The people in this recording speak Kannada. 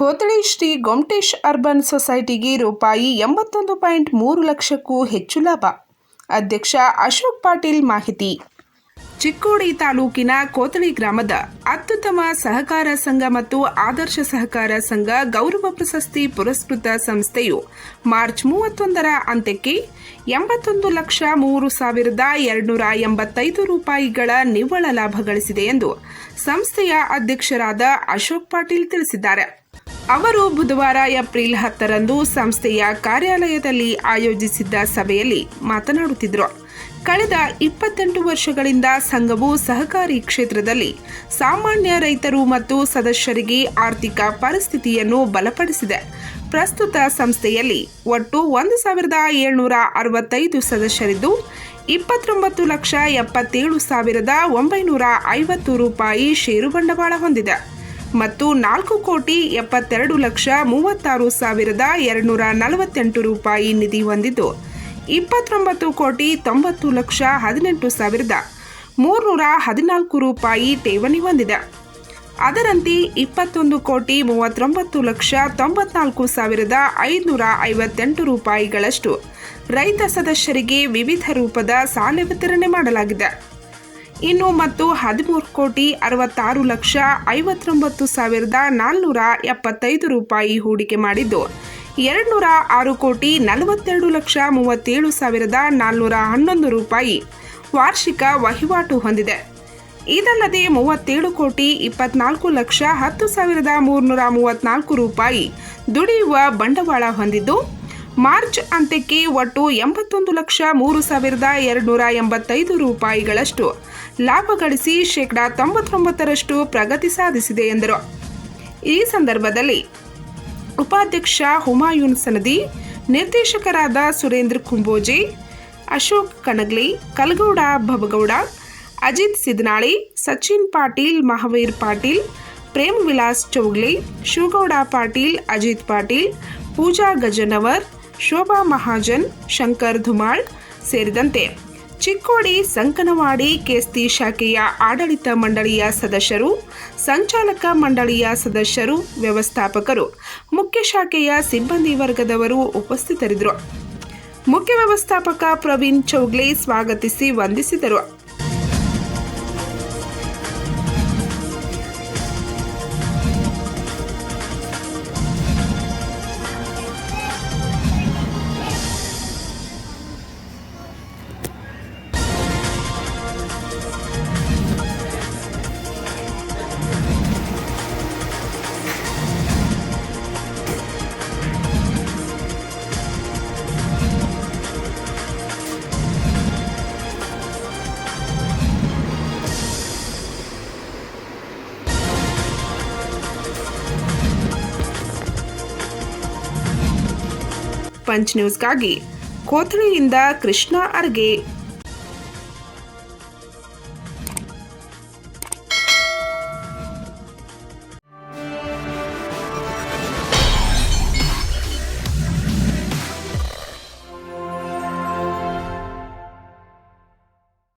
Khotali Shri Gomtesh urban ಸೊಸೈಟಿಗೆ ರೂಪಾಯಿ ಎಂಬತ್ತೊಂದು ಪಾಯಿಂಟ್ ಮೂರು ಲಕ್ಷಕ್ಕೂ ಹೆಚ್ಚು ಲಾಭ. ಅಧ್ಯಕ್ಷ ಅಶೋಕ್ ಪಾಟೀಲ್ ಮಾಹಿತಿ. ಚಿಕ್ಕೋಡಿ ತಾಲೂಕಿನ ಕೋತಳಿ ಗ್ರಾಮದ ಅತ್ಯುತ್ತಮ ಸಹಕಾರ ಸಂಘ ಮತ್ತು ಆದರ್ಶ ಸಹಕಾರ ಸಂಘ ಗೌರವ ಪ್ರಶಸ್ತಿ ಪುರಸ್ಕೃತ ಸಂಸ್ಥೆಯು ಮಾರ್ಚ್ ಮೂವತ್ತೊಂದರ ಅಂತ್ಯಕ್ಕೆ ಎಂಬತ್ತೊಂದು ಲಕ್ಷ ಮೂರು ಸಾವಿರದ ಎರಡುನೂರ ಎಂಬತ್ತೈದು ರೂಪಾಯಿಗಳ ನಿವ್ವಳ ಲಾಭ ಗಳಿಸಿದೆ ಎಂದು ಸಂಸ್ಥೆಯ ಅಧ್ಯಕ್ಷರಾದ ಅಶೋಕ್ ಪಾಟೀಲ್ ತಿಳಿಸಿದ್ದಾರೆ. ಅವರು ಬುಧವಾರ ಏಪ್ರಿಲ್ ಹತ್ತರಂದು ಸಂಸ್ಥೆಯ ಕಾರ್ಯಾಲಯದಲ್ಲಿ ಆಯೋಜಿಸಿದ್ದ ಸಭೆಯಲ್ಲಿ ಮಾತನಾಡುತ್ತಿದ್ದರು. ಕಳೆದ ಇಪ್ಪತ್ತೆಂಟು ವರ್ಷಗಳಿಂದ ಸಂಘವು ಸಹಕಾರಿ ಕ್ಷೇತ್ರದಲ್ಲಿ ಸಾಮಾನ್ಯ ರೈತರು ಮತ್ತು ಸದಸ್ಯರಿಗೆ ಆರ್ಥಿಕ ಪರಿಸ್ಥಿತಿಯನ್ನು ಬಲಪಡಿಸಿದೆ. ಪ್ರಸ್ತುತ ಸಂಸ್ಥೆಯಲ್ಲಿ ಒಟ್ಟು ಒಂದು ಸಾವಿರದ ಏಳ್ನೂರ ಅರವತ್ತೈದು ಸದಸ್ಯರಿದ್ದು, ಇಪ್ಪತ್ತೊಂಬತ್ತು ಲಕ್ಷ ಎಪ್ಪತ್ತೇಳು ಸಾವಿರದ ಒಂಬೈನೂರ ಐವತ್ತು ರೂಪಾಯಿ ಷೇರು ಬಂಡವಾಳ ಹೊಂದಿದೆ. ಮತ್ತು ನಾಲ್ಕು ಕೋಟಿ ಎಪ್ಪತ್ತೆರಡು ಲಕ್ಷ ಮೂವತ್ತಾರು ಸಾವಿರದ ಎರಡುನೂರ ನಲವತ್ತೆಂಟು ರೂಪಾಯಿ ನಿಧಿ ಹೊಂದಿದ್ದು, ಇಪ್ಪತ್ತೊಂಬತ್ತು ಕೋಟಿ ತೊಂಬತ್ತು ಲಕ್ಷ ಹದಿನೆಂಟು ಸಾವಿರದ ಮೂರುನೂರ ಹದಿನಾಲ್ಕು ರೂಪಾಯಿ ಠೇವಣಿ ಹೊಂದಿದೆ. ಅದರಂತೆ ಇಪ್ಪತ್ತೊಂದು ಕೋಟಿ ಮೂವತ್ತೊಂಬತ್ತು ಲಕ್ಷ ತೊಂಬತ್ನಾಲ್ಕು ಸಾವಿರದ ಐದುನೂರ ಐವತ್ತೆಂಟು ರೂಪಾಯಿಗಳಷ್ಟು ರೈತ ಸದಸ್ಯರಿಗೆ ವಿವಿಧ ರೂಪದ ಸಾಲ ವಿತರಣೆ ಮಾಡಲಾಗಿದೆ. ಇನ್ನು ಮತ್ತು ಹದಿಮೂರು ಕೋಟಿ ಅರವತ್ತಾರು ಲಕ್ಷ ಐವತ್ತೊಂಬತ್ತು ಸಾವಿರದ ನಾಲ್ನೂರ ಎಪ್ಪತ್ತೈದು ರೂಪಾಯಿ ಹೂಡಿಕೆ ಮಾಡಿದ್ದು. ಎರಡುನೂರ ಆರು ಕೋಟಿ ನಲವತ್ತೆರಡು ಲಕ್ಷ ಮೂವತ್ತೇಳು ಸಾವಿರದ ನಾಲ್ನೂರ ಹನ್ನೊಂದು ರೂಪಾಯಿ ವಾರ್ಷಿಕ ವಹಿವಾಟು ಹೊಂದಿದೆ. ಇದಲ್ಲದೆ ಮೂವತ್ತೇಳು ಕೋಟಿ ಇಪ್ಪತ್ನಾಲ್ಕು ಲಕ್ಷ ಹತ್ತು ಸಾವಿರದ ಮೂರುನೂರ ಮೂವತ್ನಾಲ್ಕು ರೂಪಾಯಿ ದುಡಿಯುವ ಬಂಡವಾಳ ಹೊಂದಿದ್ದು ಮಾರ್ಚ್ ಅಂತ್ಯಕ್ಕೆ ಒಟ್ಟು ಎಂಬತ್ತೊಂದು ಲಕ್ಷ ಮೂರು ಸಾವಿರದ ಎರಡುನೂರ ಎಂಬತ್ತೈದು ರೂಪಾಯಿಗಳಷ್ಟು ಲಾಭ ಗಳಿಸಿ ಶೇಕಡಾ ತೊಂಬತ್ತೊಂಬತ್ತರಷ್ಟು ಪ್ರಗತಿ ಸಾಧಿಸಿದೆ ಎಂದರು. ಈ ಸಂದರ್ಭದಲ್ಲಿ ಉಪಾಧ್ಯಕ್ಷ ಹುಮಾಯೂನ್ ಸನದಿ, ನಿರ್ದೇಶಕರಾದ ಸುರೇಂದ್ರ ಕುಂಬೋಜಿ, ಅಶೋಕ್ ಕಣಗ್ಲಿ, ಕಲಗೌಡ ಭವಗೌಡ, ಅಜಿತ್ ಸಿದ್ನಾಳಿ, ಸಚಿನ್ ಪಾಟೀಲ್, ಮಹಾವೀರ್ ಪಾಟೀಲ್, ಪ್ರೇಮ್ ವಿಲಾಸ್ ಚೌಗ್ಲಿ, ಶಿವಗೌಡ ಪಾಟೀಲ್, ಅಜಿತ್ ಪಾಟೀಲ್, ಪೂಜಾ ಗಜನವರ್ ಶೋಭಾ ಮಹಾಜನ್, ಶಂಕರ್ ಧುಮಾಳ್ ಸೇರಿದಂತೆ ಚಿಕ್ಕೋಡಿ, ಸಂಕನವಾಡಿ, ಕೇಸ್ತಿ ಶಾಖೆಯ ಆಡಳಿತ ಮಂಡಳಿಯ ಸದಸ್ಯರು, ಸಂಚಾಲಕ ಮಂಡಳಿಯ ಸದಸ್ಯರು, ವ್ಯವಸ್ಥಾಪಕರು, ಮುಖ್ಯ ಶಾಖೆಯ ಸಿಬ್ಬಂದಿ ವರ್ಗದವರು ಉಪಸ್ಥಿತರಿದ್ದರು. ಮುಖ್ಯ ವ್ಯವಸ್ಥಾಪಕ ಪ್ರವೀಣ್ ಚೌಗ್ಲೆ ಸ್ವಾಗತಿಸಿ ವಂದಿಸಿದರು. ಪಂಚ್ ನ್ಯೂಸ್ಗಾಗಿ ಕೋಥಳಿಯಿಂದ ಕೃಷ್ಣ ಅರ್ಗೆ